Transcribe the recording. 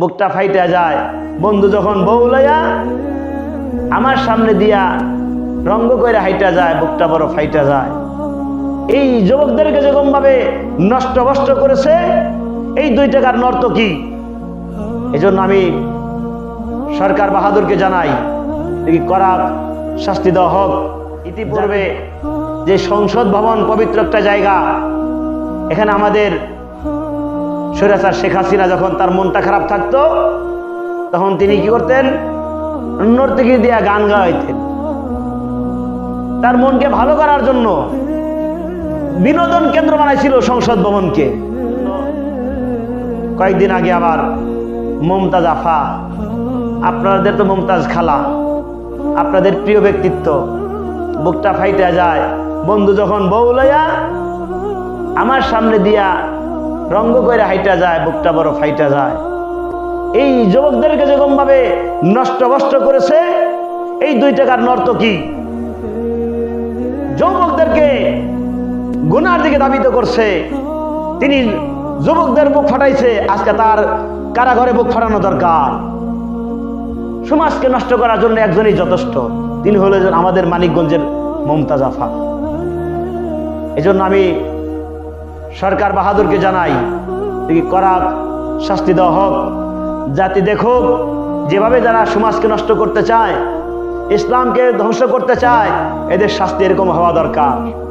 বুকটা ফাইটা যায়। বন্ধু যখন বউ লইয়া আমার সামনে দিয়া রঙ্গ করে হাইটা যায়, বুকটা বড় ফাইটা যায়। এই যুবকদেরকে যেরকম ভাবে নষ্ট বষ্ট করেছে, এই দুই টাকার নর্তকী এই জন্য আমি সরকার বাহাদুরকে জানাই, দেখি করা শাস্তি দেওয়া হোক। ইতিপূর্বে যে সংসদ ভবন পবিত্র একটা জায়গা, এখানে আমাদের সৈরাচার শেখ হাসিনা যখন তার মনটা খারাপ থাকতো, তখন তিনি কি করতেন? নর্তকী দিয়া গান গাইতেন তার মনকে ভালো করার জন্য বিনোদন কেন্দ্র বানাইছিল সংসদ ভবনকে। কয়েকদিন আগে আবার মমতাজ আফা, আপনাদের তো মমতাজ খালা, আপনাদের প্রিয় ব্যক্তিত্ব, বুকটা ফাইটা যায়। বন্ধু যখন বউ লইয়া আমার সামনে দিয়া রঙ্গ করে হাইটা যায়, বুকটা বড় ফাইটা যায়। এই যুবকদেরকে যেরকম ভাবে নষ্ট বষ্ট করেছে, এই দুই টাকার নর্তকী যুবকদেরকে গুনার দিকে দাবিত করছে। তিনি যুবকদের বুক ফাটাইছে, আজকে তার কারাঘরে বুক ফাটানো দরকার। সমাজকে নষ্ট করার জন্য একজনই যথেষ্ট, তিনি হলেন আমাদের মানিকগঞ্জের মমতাজ আফা। এজন্য আমি সরকার বাহাদুরকে জানাই করা, শাস্তি দেওয়া হোক? জাতি দেখুক, যেভাবে যারা সমাজকে নষ্ট করতে চায়, ইসলামকে ধ্বংস করতে চায়, এদের শাস্তি এরকম হওয়া দরকার।